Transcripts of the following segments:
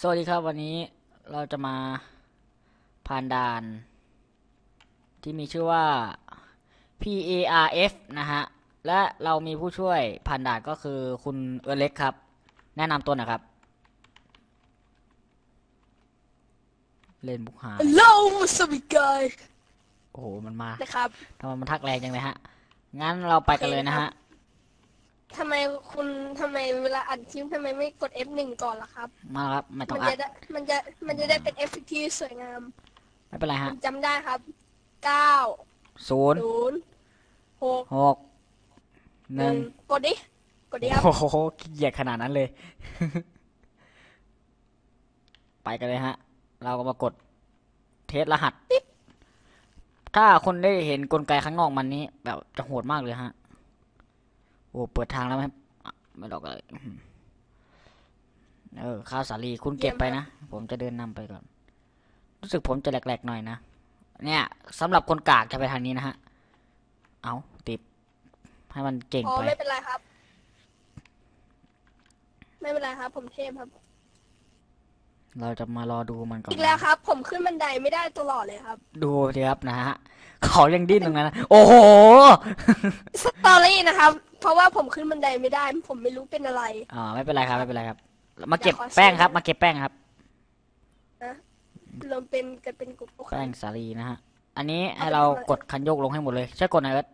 สวัสดีครับวันนี้เราจะมาผ่านด่าน ที่มีชื่อว่า PARF นะฮะ และเรามีผู้ช่วยผ่านด่านก็คือคุณเออเล็กครับ แนะนำตัวหน่อยครับ เล่นบุกหา Hello สวัสดีกายโอ้โห มันมานะครับทำไมมันทักแรงจังเลยฮะ งั้นเราไปกันเลยนะฮะ ทำไมคุณทำไมเวลาอัดคลิปทำไมไม่กด F1 ก่อนล่ะครับ มาครับไม่ต้องมันอัจะดได้มันจะมันจะได้เป็น F ที่สวยงามไม่เป็นไรผฮะมจำได้ครับเก้าศูนย์ศูนย์หกหกหหนึ่นึ่งงกดดิกดดิครับ โอ้โหขี้เกียจขนาดนั้นเลย ไปกันเลยฮะ เราก็มากดเทสรหัส ถ้าคนได้เห็นกลไกข้างนอกมันนี้ แบบจะโหดมากเลยฮะ โอ้เปิดทางแล้วไหมไม่หรอกเลยเออข้าวสาลีคุณเก็บไปนะ ผมจะเดินนำไปก่อน รู้สึกผมจะแหลกๆหน่อยนะ เนี่ยสำหรับคนกากจะไปทางนี้นะฮะ เอาติด ให้มันเก่งอ๋อไปไม่เป็นไรครับ ไม่เป็นไรครับ ผมเทพครับ เราจะมารอดูมันก่อนอีกแล้วครับ ผมขึ้นบันไดไม่ได้ตลอดเลยครับ ดูสิครับนะฮะเขายังดิ้นตรงนั้นนะโอ้โห สตอรี่นะครับ เพราะว่าผมขึ้นบันไดไม่ได้ ผมไม่รู้เป็นอะไร อ่าไม่เป็นไรครับไม่เป็นไรครับ มาเก็บอยากขอแป้งครับซื้อมาเก็บแป้งครับเราเป็นกันเป็นกลุ่มโอเคแป้งสาลีนะฮะ อันนี้ให้เรากดคันโยกลงให้หมดเลยใช่กดหนะเอิร์ธ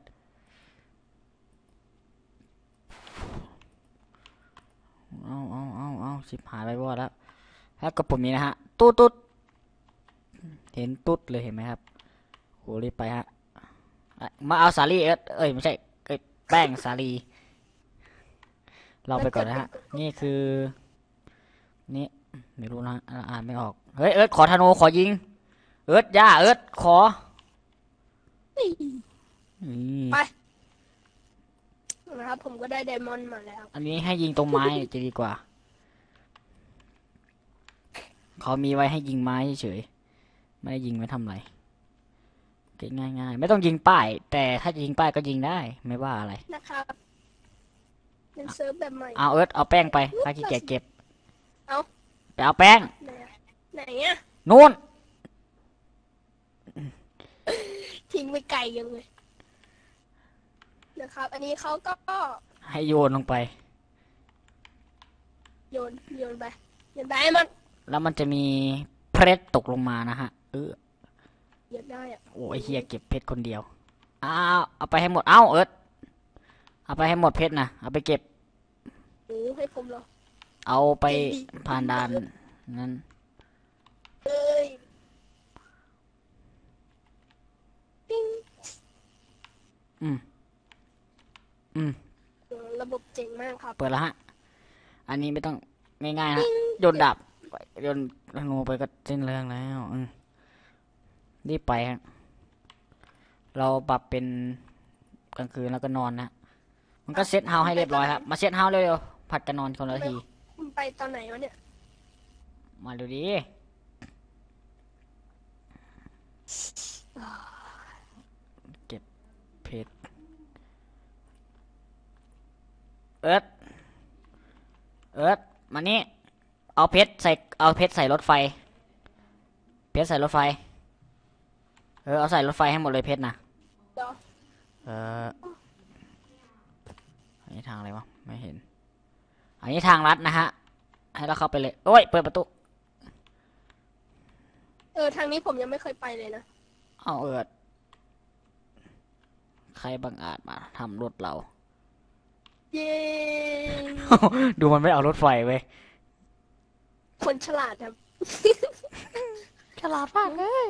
เอาเอาเอาเอาสิบหายไปบ่แล้ว แล้วก็ปุ่มนี้นะฮะตุ๊ดตุ๊ดเห็นตุ๊ดเลยเห็นไหมครับโหรีบไปฮะอะมาเอาสาลีเอิร์ธเอ้ยไม่ใช่เอ้ยแป้งสาลี เราไปก่อนนะฮะ นี่คือ นี่ไม่รู้นะอ่าอ่านไม่ออก เฮ้ยเอิร์ธขอธนูขอยิง เอิร์ธย่าเอิร์ธขอนี่นี่ไปนะครับผมก็ได้ไดมอนด์มาแล้ว อันนี้ให้ยิงตรงไม้จะดีกว่า เขามีไว้ให้ยิงไม้เฉยๆไม่ได้ยิงไว้ทำอะไรเก็ง่ายๆ ไม่ต้องยิงป้าย แต่ถ้าจะยิงป้ายก็ยิงได้ ไม่ว่าอะไร นะครับเป็นเซิร์ฟแบบใหม่ เอาเอิร์ธเอาแป้งไปถ้าขี้เกียจเก็บ เอาไปเอาแป้ง ไหนอะไหนอะนู่น ทิ้งไปไกลยังเลยนะครับ อันนี้เขาก็ให้โยนลงไป โยน โยนไป โยนไปให้มัน แล้วมันจะมีเพชรตกลงมานะฮะ เออโยนได้อะโอ้ยเฮียเก็บเพชรคนเดียวอ้าวเอาไปให้หมดเอ้าเอิร์ธเอาไปให้หมดเพชรนะเอาไปเก็บโอ้ให้ผมเหรอเอาไปเก็บดิผ่านด่านนั้นเอ้ยปิ้งอืมอืมเออระบบเจ๋งมากครับ เปิดแล้วฮะ อันนี้ไม่ต้องง่ายๆนะโยนดาบไป โยนธนูไปก็สิ้นเรื่องแล้วอืมรีบไปฮะเราปรับเป็นกลางคืนแล้วก็นอนนะ มันก็เซตเฮาให้เรียบร้อยครับ มาเซตเฮาเร็วๆผัดกันนอนคนละทีคุณไปตอนไหนวะเนี่ย มาดูดิเก็บเพชรเอิร์ธเอิร์ธมานี่ เอาเพชรใส่เอาเพชรใส่รถไฟ เพชรใส่รถไฟ เออเอาใส่รถไฟให้หมดเลยเพชรนะเดี๋ยวเอออันนี้ทางอะไรวะไม่เห็น อันนี้ทางลัดนะฮะ ให้เราเข้าไปเลยโอ้ยเปิดประตูเออทางนี้ผมยังไม่เคยไปเลยนะเอาเอิดใครบังอาจมาทำรถเรา เย้ ดูมันไม่เอารถไฟเว้ย คนฉลาดครับ ฉลาดมากเลย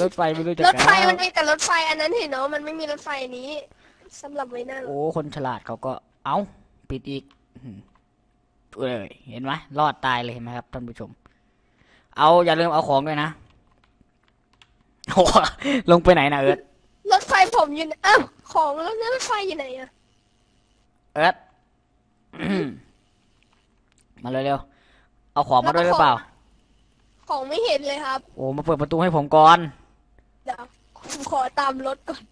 รถไฟไม่รู้จักรถไฟแล้วมันมีแต่รถไฟอันนั้นเห็นเนาะมันไม่มีรถไฟอันนี้สำหรับไว้นั่งโอ้ คนฉลาดเขาก็เอาปิดอีกอื้อหือเอ้ยเห็นไหมรอดตายเลยเห็นไหมครับท่านผู้ชม เอาอย่าลืมเอาของด้วยนะโอ้ลงไปไหนนะเอิร์ดรถไฟผมอยู่ไหนอ้าวของแล้วนั้นรถไฟอยู่ไหนอะเอิร์ดอื้อมาเร็วๆ เอาของมาด้วยหรือเปล่า ของไม่เห็นเลยครับ โอ้มาเปิดประตูให้ผมก่อนเดี๋ยวผมขอตามรถก่อน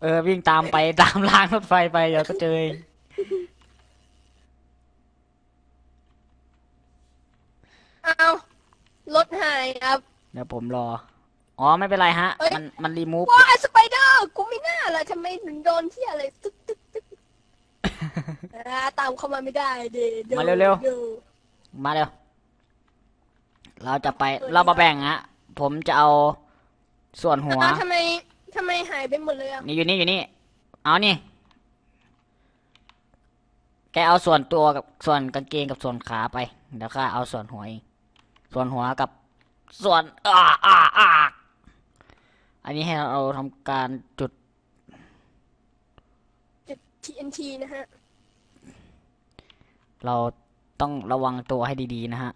เออวิ่งตามไปตามรางรถไฟไปเดี๋ยวก็เจอเองหายครับ เดี๋ยวผมรอ อ๋อไม่เป็นไรฮะ เอ้ย มันมันรีมูฟ ว้ายสไปเดอร์กูไม่น่าละทำไมถึงโดนที่อะไรตึ๊กตึ๊กตึ๊กอ่าตามเข้ามาไม่ได้เด้ดี๋ยมาเร็วๆดี๋ยมาเร็ว เราจะไปเรามาแบ่งฮะ ผมจะเอาส่วนหัว อ้าวทำไมทำไมหายไปหมดเลยอะนี่อยู่นี่อยู่นี่ เอานี่ แกเอาส่วนตัวกับส่วนกางเกงกับส่วนขาไป เดี๋ยวข้าเอาส่วนหัวเอง ส่วนหัวกับส่วนอ่าอ่าอ่าอันนี้ให้เราทำการจุด จุด TNT นะฮะ เราต้องระวังตัวให้ดีๆนะฮะ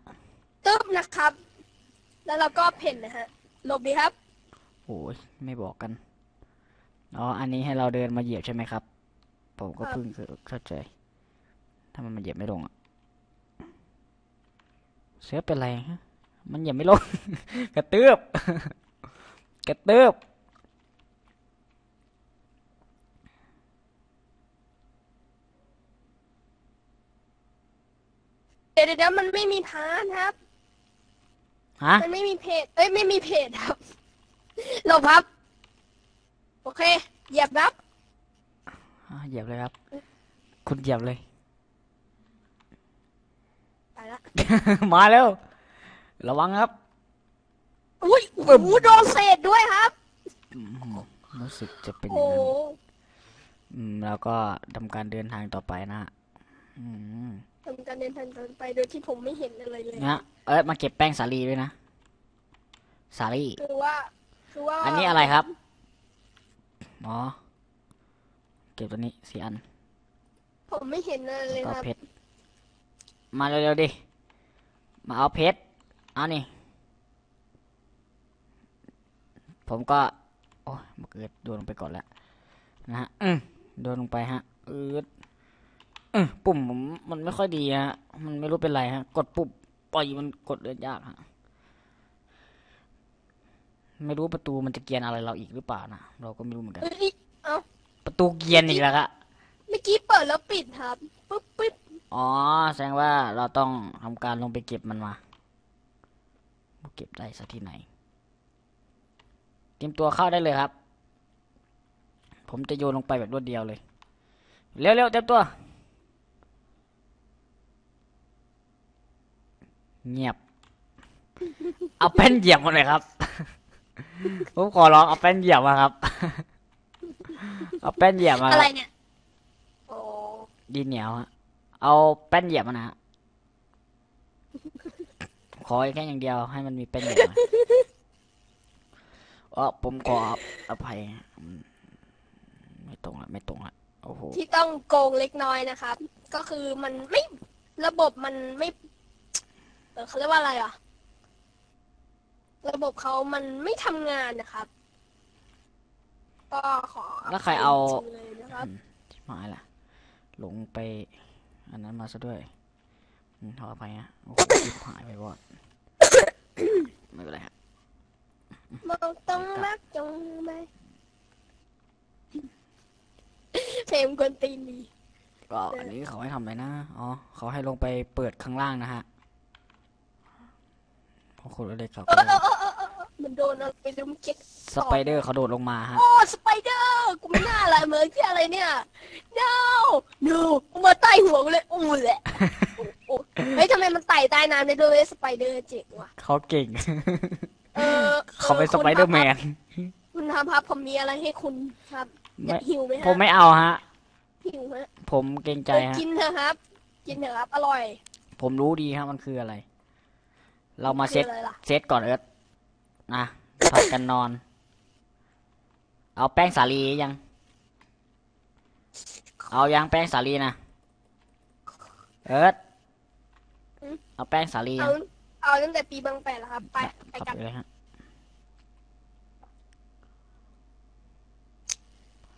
ตึ๊บนะครับ แล้วเราก็เพ่นนะฮะหลบดีครับ โอ้ยไม่บอกกัน อ๋อ อันนี้ให้เราเดินมาเหยียบใช่ไหมครับ ผมก็ครับ เพิ่งเข้าใจถ้ามันมาเหยียบไม่ลงอะเสือเป็นไรฮะ มันเหยียบไม่ลง กระเตือบ กระเตือบ เดี๋ยวเดี๋ยวเดี๋ยวมันไม่มีพานครับ ฮะมันไม่มีเพจ เอ้ยไม่มีเพจครับหลบครับ โอเค เหยียบครับอะเหยียบเลยครับ คุณเหยียบเลย ไปละ มาแล้วระวังครับ อุ้ยโอ้โหโดนเศษด้วยครับ อืมรู้สึกจะเป็นอโอ้ย่างโหนั้น อืมแล้วก็ทำการเดินทางต่อไปนะฮะอืม ทำการเดินทางไปโดยที่ผมไม่เห็นอะไรเลย นะ เอ้ยมาเก็บแป้งสาลีด้วยนะ สาลี คือว่า คือว่าอันนี้อะไรครับ อ๋อ เก็บตัวนี้สี่อันผมไม่เห็นอะไรเลยก็ครับเพชร มาเร็วๆดิ มาเอาเพชรเอานี่ ผมก็ โอ้ยมาเกิดโดนลงไปก่อนแล้วนะฮะอืมโดนลงไปฮะอืดอือปุ่มผมมันไม่ค่อยดีฮะ มันไม่รู้เป็นไรฮะ กดปุ่ม ปล่อยมันกดเดินยากฮะไม่รู้ประตูมันจะเกียนอะไรเราอีกหรือเปล่านะเราก็ไม่รู้เหมือนกันเอ้ยเอ้าประตูเกียนอีกแล้วครับเมื่อกี้เปิดแล้วปิดครับปึ๊บปึ๊บอ๋อ แสดงว่าเราต้องทำการลงไปเก็บมันมา เก็บได้สักที่ไหน เตรียมตัวเข้าได้เลยครับ ผมจะโยนลงไปแบบรวดเดียวเลย เร็วๆเตรียมตัว เงียบ เอาแป้นเหยียบมาเลยครับ ผมขอร้องเอาแป้นเหยียบมาครับ เอาแป้นเหยียบมาคอะรับไรเนี่ย โอ้ดินเหนียวฮะเอาแป้นเหยียบมานะฮะขอแค่อย่างเดียวให้มันมีแป้นเหยียบมาอ๋อผมขออภัยอืมไม่ตรงละไม่ตรงละโอ้โห ที่ต้องโกงเล็กน้อยนะครับ ก็คือมันไม่ระบบมันไม่ เออเขาเรียกว่าอะไรอะ ระบบเขามันไม่ทำงานนะครับ ก็ขอแล้วใครเอา จริงๆเลยนะครับ ชิบหายละหลงไป อันนั้นมาซะด้วยอืมขออภัยฮะโอ้โห ชิบหายไปวอด ไม่เป็นไรฮะ มองต้องรักจงไหมเพลงกวนตีนดี ก็อันนี้เขาให้ทำอะไรนะ อ๋อ เขาให้ลงไปเปิดข้างล่างนะฮะพอ คนเล็กเขาเอก็อเออเออเออเออมันโดนอะไรไปดูมันเก็ตสไปเดอร์เขาโดดลงมาฮะ โอ้สไปเดอร์กูไม่น่าอะไรเหมือนที่อะไรเนี่ย no no กูมาใต้หัวกูเลยอู้แหละโอ้โอ้เฮ้ยทำไมมันไต่ใต้น้ำได้ด้วยสไปเดอร์เจ๋งว่ะเขาเก่ง เออเขาเป็นสไปเดอร์แมน คุณทำครับผมมีอะไรให้คุณครับอยากหิวไหมฮะผมไม่เอาฮะหิวฮะผมเกรงใจเออฮะกินเถอะครับ กินเถอะครับ อร่อย ผมรู้ดีฮะมันคืออะไร เรามาเซตคืออะไรล่ะ เซตก่อนเอิร์ธนะผัดกันนอน เอาแป้งสาลียัง เอายังแป้งสาลีนะเอิร์ธเอาแป้งสาลียัเอาง เอาตั้งแต่ปีบางแปดแล้วครับ ไปไปขับกันไปเลยฮะ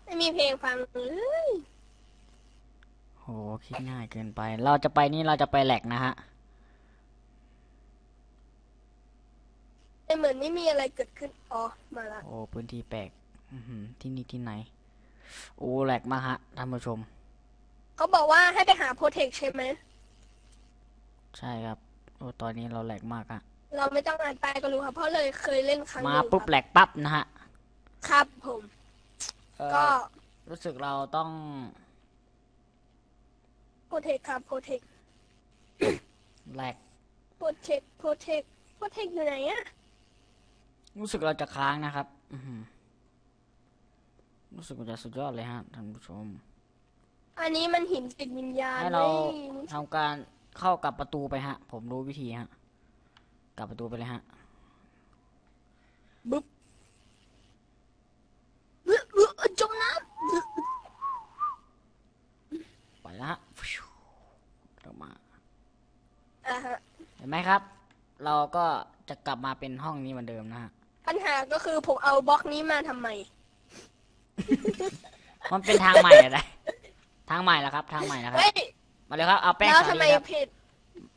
ไม่มีเพลงฟังเลยโหคิดง่ายเกินไป เราจะไปนี่เราจะไปแหลกนะฮะ แต่เหมือนไม่มีอะไรเกิดขึ้น อ๋อ มาละ โอ้พื้นที่แปลกอื้อหือที่นี่ที่ไหน โอ้แหลกมากฮะท่านผู้ชม เขาบอกว่าให้ไปหาโปรเทคใช่ไหม ใช่ครับ โอ้ตอนนี้เราแหลกมากอะเราไม่ต้องอ่านไปก็รู้ครับ เพราะเลยเคยเล่นครั้งหมานึ่งปุ๊บคแหลรับกปั๊บนะฮะครับผม เอ่อก็รู้สึกเราต้องโปรเทคครับโปรเทคแหลก โปรเทคโปรเทคโปรเทคอยู่ไหนอะ รู้สึกเราจะค้างนะครับอือหือรู้สึกว่าจะสุดยอดเลยฮะท่านผู้ชม อันนี้มันหินติดวิญญาณให้เราไม่ทำการเข้ากับประตูไปฮะ ผมรู้วิธีฮะกลับประตูไปเลยฮะบึ๊บเอ้อเอ้อจมน้ไปแล้วฮะฟิวเรามาำอะฮะเห็นไหมครับ เราก็จะกลับมาเป็นห้องนี้เหมือนเดิมนะฮะ ปัญหาก็คือผมเอาบล็อกนี้มาทำไม มันเป็นทางใหม่อะไรทางใหม่แล้วครับ ทางใหม่แล้วครับ เฮ้ย มาเลยครับเอาแป้งแล้วสาทำไมลีครับเพจ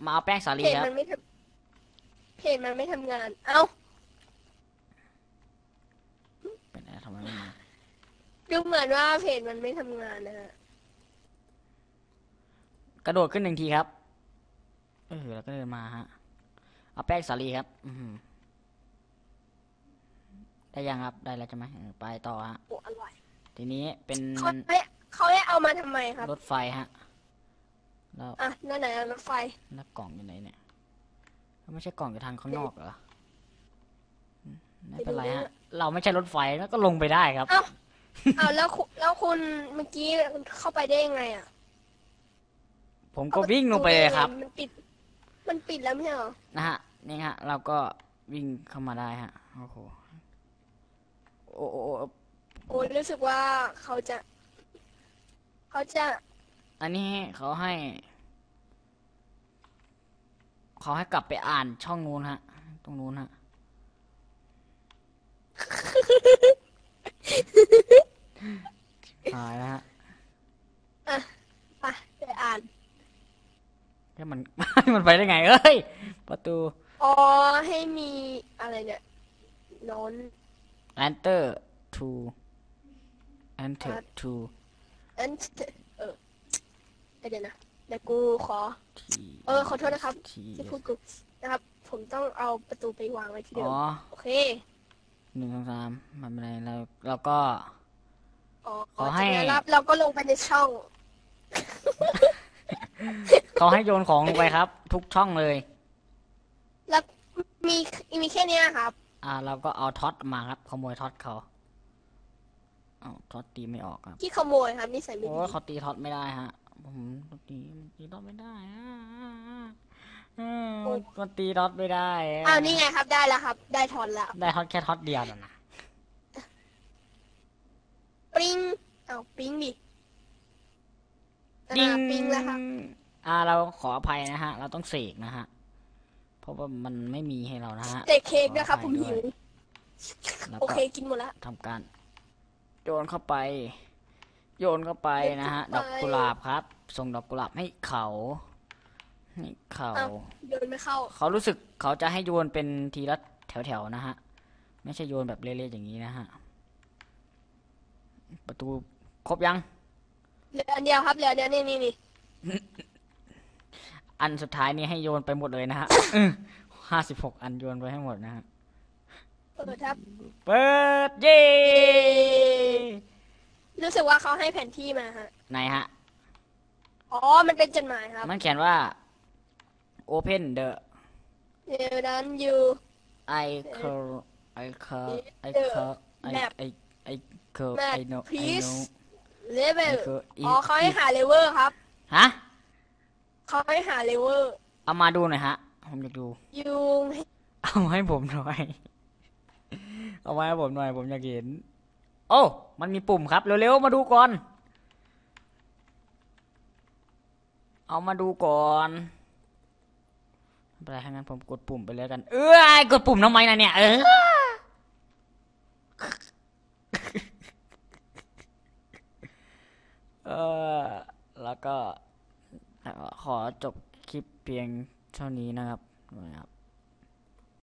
มาเอาแป้งสาลีเพจครับมันไม่ทำเพจมันไม่ทำงาน เอ้าเป็นอะไรทำไมไม่มาดูเหมือนว่าเพจมันไม่ทำงานนะฮะกระโดดขึ้นหนึ่งทีครับเออแล้วก็เดินมาฮะเอาแป้งสาลีครับ อือหือ ได้ยังครับ ได้แล้วใช่ไหมเออไปต่อฮะ โอ้อร่อยทีนี้เป็นเขาให้เขาให้เอามาทำไมครับ รถไฟฮะ แล้วอะนั่นไหนอะรถไฟ แล้วกล่องอยู่ไหนเนี่ยไม่ใช่กล่องอยู่ทางข้างนอกเหรออืมไม่เป็นไรฮะ เราไม่ใช่รถไฟแล้วก็ลงไปได้ครับ เอ้าเอาแล้วคุณแล้วคุณเมื่อกี้เข้าไปได้ยังไงอะผมก็วิ่งลงไปเลยครับ มันปิด มันปิดแล้วไม่ใช่เหรอ นะฮะ นี่ฮะ เราก็วิ่งเข้ามาได้ฮะ โอ้โห โอ้โหโอ้รู้สึกว่าเขาจะ เขาจะอันนี้เขาให้เขาให้กลับไปอ่านช่องนู้นฮะ ตรงนู้นฮะ หายแล้วฮะไปไปอ่านแค่มัน มันไปได้ไงเอ้ย ประตู อ๋อให้มีอะไรเนี่ยนอน enter to enter to อันเออเดี๋ยวนะเดี๋ยวกูขอ t เออขอโทษนะครับ t ที่พูดกูนะครับ ผมต้องเอาประตูไปวางไว้ที่เดิอ๋มอโอเคหนึ่งสองสามไมันเป็นไรเราเราก็ อ๋อขอให้ จากนั้นรับเราก็ลงไปในช่อง เขาให้โยนของลงไปครับ ทุกช่องเลย แล้วมีมีแค่เนี้ยครับ อ่า เราก็เอาท็อตมาครับ ขโมยท็อตเขาเอาท็อตตีไม่ออกครับที่ขโมยครับนี่ใส่ไม่โอ้ดียเขาตีท็อตไม่ได้ฮะผมตีตีท็อตไม่ได้อะอืมมันตีท็อตไม่ได้ะอ้าวนี่ไงครับได้แล้วครับ ได้ทอนแล้ว ได้ท็อตแค่ท็อตเดียวน่ะนะปริ้งเอาปริ้งดิอ่าปริ้งแล้วครับ อ่าเราขออภัยนะฮะ เราต้องเสกนะฮะ เพราะว่ามันไม่มีให้เรานะฮะเตะเค้กด้วยครับขผอมอภัหิยวด้วยแล้วโอก็เคกินหมดแล้วทำการ โยนเข้าไป โยนเข้าไปนะฮะโยดอนกเข้าไปกุหลาบครับ ส่งดอกกุหลาบให้เขาให้เขา อ้าวโยนไม่เข้า เขารู้สึกเขาจะให้โยนเป็นทีละแถวๆนะฮะ ไม่ใช่โยนแบบเละๆอย่างนี้นะฮะ ประตูครบยัง เหลืออันเดียวครับเหลืออันเดียวนี่นี่นี่ อันสุดท้ายนี่ให้โยนไปหมดเลยนะฮะห้าสิบหกอันโยนไปให้หมดนะฮะ เปิดครับ เปิดเย้รู้สึกว่าเขาให้แผนที่มาฮะ ไหนฮะ อ๋อ มันเป็นจดหมายครับ มันเขียนว่า open the เดี๋ยวนั้นอยู่ I cur I cur I The cur I map I I cur Map, I know I please know เลเวล I cur อ๋อเขาให้หาเลเวอร์ครับ ฮะ เขาให้หาเลเวอร์ เอามาดูหน่อยฮะ ผมอยากดูยุงเอามาให้ผมหน่อย เอามาให้ผมหน่อย ผมอยากเห็น โอ้ มันมีปุ่มครับ เร็วๆ มาดูก่อน เอามาดูก่อนไม่เป็นไรถ้างั้นผมกดปุ่มไปเลยกัน เอ้ย กดปุ่มทำไมนะเนี่ย เออ เออ แล้วก็ ขอจบคลิปเพียงเท่านี้นะครับนะครับ